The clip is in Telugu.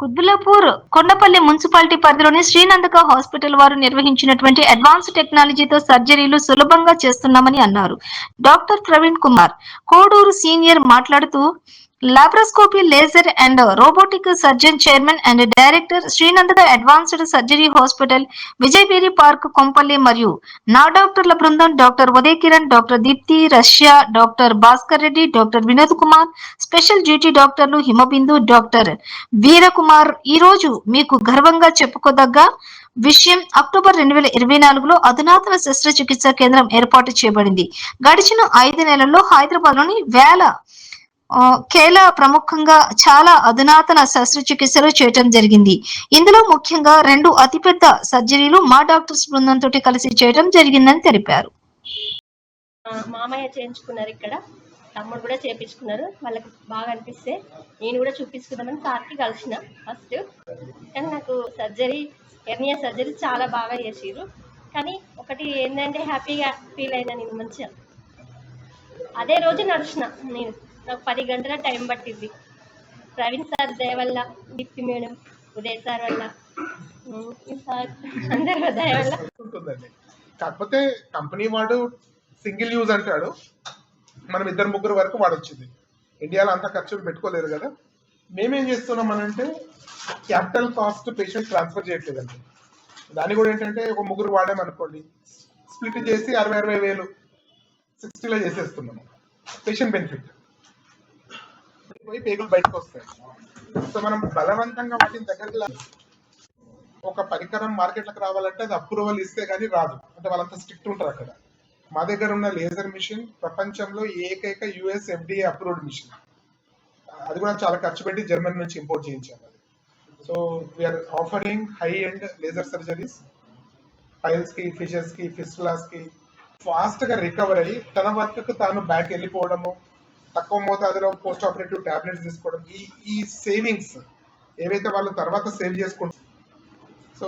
కుద్బులాపూర్ కొండపల్లి మున్సిపాలిటీ పరిధిలోని శ్రీనందక హాస్పిటల్ వారు నిర్వహించినటువంటి అడ్వాన్స్ టెక్నాలజీతో సర్జరీలు సులభంగా చేస్తున్నామని అన్నారు. డాక్టర్ ప్రవీణ్ కుమార్ కోడూరు సీనియర్ మాట్లాడుతూ laparoscopy laser and robotic surgeon chairman and director Srinandaka advanced surgery hospital Vijayaberi park Kompally మరియు నా డాక్టర్ల బృందం doctor Uday Kiran doctor Deepti Russia doctor Bhaskar Reddy doctor Vinod Kumar special duty డాక్టర్లు హిమబిందు డాక్టర్ వీరకుమార్ ఈ రోజు మీకు గర్వంగా చెప్పుకోదగ్గ విషయం అక్టోబర్ రెండు వేల ఇరవై నాలుగులో అధునాతన శస్త్రచికిత్స కేంద్రం ఏర్పాటు చేయబడింది. గడిచిన ఐదు నెలల్లో హైదరాబాద్లోని వేల కేల ప్రముఖంగా చాలా అధునాతన శస్త్రచికిత్సలు చేయటం జరిగింది. ఇందులో ముఖ్యంగా రెండు అతిపెద్ద సర్జరీలు మా డాక్టర్స్ బృందంతో కలిసి చేయడం జరిగిందని తెలిపారు. మామయ్య చేయించుకున్నారు ఇక్కడ. తమ్ముడు కూడా చేయించుకున్నారు వాళ్ళకి బాగా అనిపిస్తే నేను కూడా చూపించుకుందామని సార్కి కలిసిన ఫస్ట్. కానీ నాకు సర్జరీ ఎర్నియా సర్జరీ చాలా బాగా చేసిరు కానీ ఒకటి ఏంటంటే హ్యాపీగా ఫీల్ అయినా నేను మంచిగా. అదే రోజు నడిచిన నేను. నాకు పది గంటల టైం పట్టింది. ప్రవీణ్ సార్ దయ వల్ల మేడం ఉదయ్ సార్ వల్ల సార్ అందరి దయ వల్ల. ఉంటుందండి. కాకపోతే కంపెనీ వాడు సింగిల్ యూజ్ అంటాడు. మనం ఇద్దరు ముగ్గురు వరకు వాడొచ్చింది. ఇండియాలో అంత ఖర్చులు పెట్టుకోలేరు కదా. మేమేం చేస్తున్నాం అంటే క్యాపిటల్ కాస్ట్ పేషెంట్ ట్రాన్స్ఫర్ చేయట్లేదండి. దాన్ని కూడా ఏంటంటే ఒక ముగ్గురు వాడామనుకోండి స్ప్లిట్ చేసి అరవై అరవై వేలు సిక్స్టీలో చేసేస్తున్నాము. Patient benefit. పోయి పేగులు బయటకు వస్తాయి సో మనం బలవంతంగా వాటిని దగ్గరికి ఒక పరికరం మార్కెట్లకు రావాలంటే అది అప్రూవల్ ఇస్తే కానీ రాదు. అంటే వాళ్ళంతా స్ట్రిక్ట్ ఉంటారు అక్కడ. మా దగ్గర ఉన్న లేజర్ మిషన్ ప్రపంచంలో ఏకైక యుఎస్ ఎఫ్డిఏ అప్రూవ్డ్ మిషన్ అది కూడా చాలా ఖర్చు పెట్టి జర్మనీ నుంచి ఇంపోర్ట్ చేయించాము అది. So we are offering high end laser surgeries ఫైల్స్కి ఫిషెస్కి ఫిస్టులాస్కి. ఫాస్ట్గా రికవర్ అయ్యి తన వర్క్ తాను బ్యాక్ వెళ్ళిపోవడము తక్కువ మోతాదులో పోస్ట్ ఆపరేటివ్ టాబ్లెట్స్ తీసుకోవడం ఈ ఈ సేవింగ్స్ ఏవైతే వాళ్ళు తర్వాత సేవ్ చేసుకుంటారు. సో